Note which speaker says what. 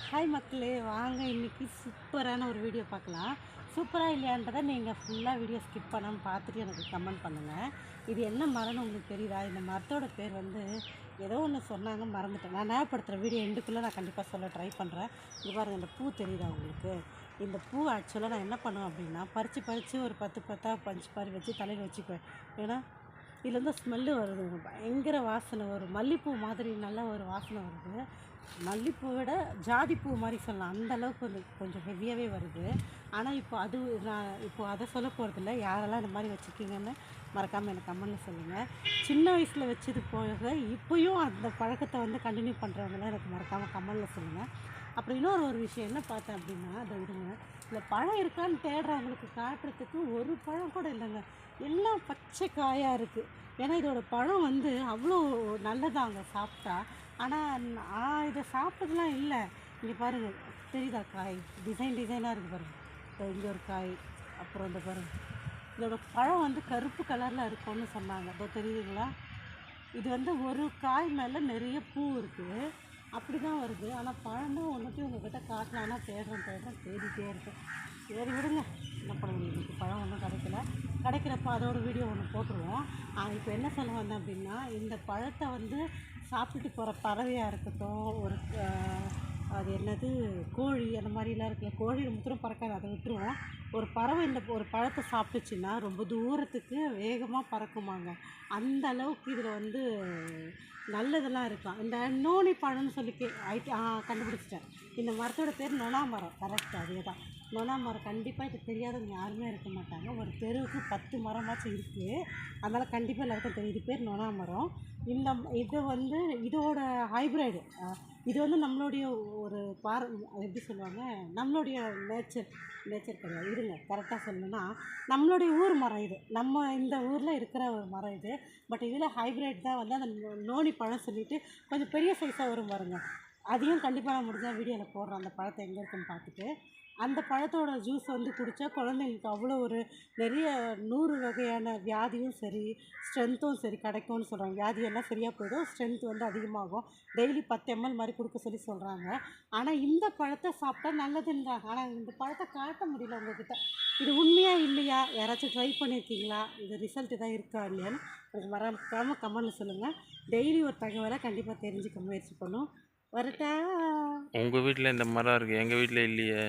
Speaker 1: Hi மக்களே வாங்க இன்றைக்கி சூப்பரான ஒரு வீடியோ பார்க்கலாம். சூப்பராக இல்லையான்றதை நீங்கள் ஃபுல்லாக வீடியோ ஸ்கிப் பண்ணாமல் பார்த்துட்டு எனக்கு கமெண்ட் பண்ணுங்கள் இது என்ன மரம்னு உங்களுக்கு தெரியுதா? இந்த மரத்தோட பேர் வந்து ஏதோ ஒன்று சொன்னாங்க மறந்துட்டேன். நான் ஞாபகப்படுத்துகிற வீடியோ எண்டுக்குள்ளே நான் கண்டிப்பாக சொல்ல ட்ரை பண்ணுறேன் இது பாருங்கள் இந்த பூ தெரியுதா உங்களுக்கு? இந்த பூ ஆக்சுவலாக நான் என்ன பண்ணுவேன் அப்படின்னா பறித்து பறித்து ஒரு பத்து பத்தாக பஞ்சு பாரி வச்சு தலையில் வச்சுக்குவேன். ஏன்னா இதுலேருந்து ஸ்மெல்லு வருது பயங்கர வாசனை வரும். மல்லிப்பூ மாதிரி நல்ல ஒரு வாசனை வருது. மல்லிப்பூ விட ஜாதிப்பூ மாதிரி சொல்லலாம். அந்தளவுக்கு வந்து கொஞ்சம் ஹெவியாகவே வருது. ஆனால் இப்போ அது நான் இப்போ அதை சொல்ல போகிறதில்ல யாரெல்லாம் இந்த மாதிரி வச்சுருக்கீங்கன்னு மறக்காமல் எனக்கு கமெண்ட்டில் சொல்லுங்கள் சின்ன வயசில் வச்சது போக இப்போயும் அந்த பழக்கத்தை வந்து கண்டினியூ பண்ணுறவங்களாம் எனக்கு மறக்காமல் கமெண்ட்டில் சொல்லுங்கள் அப்புறம் இன்னொரு ஒரு விஷயம் என்ன பார்த்தேன் அப்படின்னா அதை விடுங்க. இந்த பழம் இருக்கான்னு தேடுறவங்களுக்கு காட்டுறதுக்கு ஒரு பழம் கூட இல்லைங்க. எல்லாம் பச்சை காயாக இருக்குது ஏன்னா இதோட பழம் வந்து அவ்வளோ நல்லதாங்க சாப்பிட்டா. ஆனால் நான் இதை சாப்பிட்டதுலாம் இல்லை. இங்கே பாருங்கள் தெரியுதா காய்? டிசைன் டிசைனாக இருக்குது பாருங்கள் இங்கே ஒரு காய் அப்புறம் இந்த பாருங்கள் இதோட பழம் வந்து கருப்பு கலரில் இருக்கும்னு சொன்னாங்க. இப்போ தெரியுதுங்களா? இது வந்து ஒரு காய் மேலே நிறைய பூ இருக்குது அப்படி தான் வருது. ஆனால் பழமும் வந்துட்டு உங்கள்கிட்ட காட்டலான்னா தேடுறேன் தேடுறேன் தேடிட்டே இருக்கேன் சரி விடுங்க. என்ன பண்ண முடியும்? பழம் ஒன்றும் கிடைக்கல. கிடைக்கிறப்ப அதோட வீடியோ ஒன்று போட்டுருவோம். இப்போ என்ன சொல்ல வந்தேன் அப்படின்னா இந்த பழத்தை வந்து சாப்பிட்டுட்டு போகிற பறவையாக இருக்கட்டும் ஒரு அது என்னது கோழி அந்த மாதிரிலாம் இருக்குல்ல கோழி ரொம்ப தூரம் பறக்காது அதை விட்டுருவோம். ஒரு பறவை இந்த ஒரு பழத்தை சாப்பிட்டுச்சுன்னா ரொம்ப தூரத்துக்கு வேகமாக பறக்குமாங்க. அந்த அளவுக்கு இதில் வந்து நல்லதெல்லாம் இருக்கலாம் இந்த நோனி பழம்னு சொல்லி கே ஐட்டி கண்டுபிடிச்சிட்டேன். இந்த மரத்தோட பேர் நொனா மரம் கரெக்ட் அதே தான் நொனா மரம் கண்டிப்பாக இது தெரியாதவங்க யாருமே இருக்க மாட்டாங்க. ஒரு தெருவுக்கு பத்து மரமாச்சும் இருக்குது அதனால் கண்டிப்பாக எல்லாருக்கும் தெரியும். இது பேர் நொனா மரம் இந்த இது வந்து இதோட ஹைப்ரிடு இது வந்து நம்மளுடைய ஒரு பார் எப்படி சொல்லுவாங்க நம்மளுடைய நேச்சர் நேச்சர் கிடையாது. இருங்க கரெக்டாக சொல்லணும்னா நம்மளுடைய ஊர் மரம் இது. நம்ம இந்த ஊரில் இருக்கிற ஒரு மரம் இது. பட் இதில் ஹைப்ரிட் தான் வந்து அந்த நோனி பழம் சொல்லிட்டு கொஞ்சம் பெரிய சைஸாக வரும் பாருங்கள் அதையும் கண்டிப்பாக நான் முடிஞ்சால் வீடியோவில் போடுறேன். அந்த பழத்தை எங்கே இருக்குன்னு பார்த்துட்டு. அந்த பழத்தோட ஜூஸ் வந்து குடித்தா குழந்தைங்களுக்கு அவ்வளோ ஒரு நிறைய நூறு வகையான வியாதியும் சரி ஸ்ட்ரென்த்தும் சரி கிடைக்கும்னு சொல்கிறாங்க வியாதியெல்லாம் சரியாக போயிடும்? ஸ்ட்ரென்த் வந்து அதிகமாகும். டெய்லி பத்து எம்எல் மாதிரி கொடுக்க சொல்லி சொல்கிறாங்க ஆனால் இந்த பழத்தை சாப்பிட்டா நல்லதுன்றாங்க. ஆனால் இந்த பழத்தை காட்ட முடியல உங்ககிட்ட. இது உண்மையாக இல்லையா? யாராச்சும் ட்ரை பண்ணியிருக்கீங்களா இது ரிசல்ட் தான் இருக்கா இல்லையான்னு எனக்கு மறக்காமல் கமெண்ட்டில் சொல்லுங்கள் டெய்லி ஒரு தகவலை கண்டிப்பாக தெரிஞ்சுக்க முயற்சி பண்ணும். வரட்டா.
Speaker 2: உங்கள் வீட்டில் இந்த மரம் இருக்குது எங்கள் வீட்டில் இல்லையே.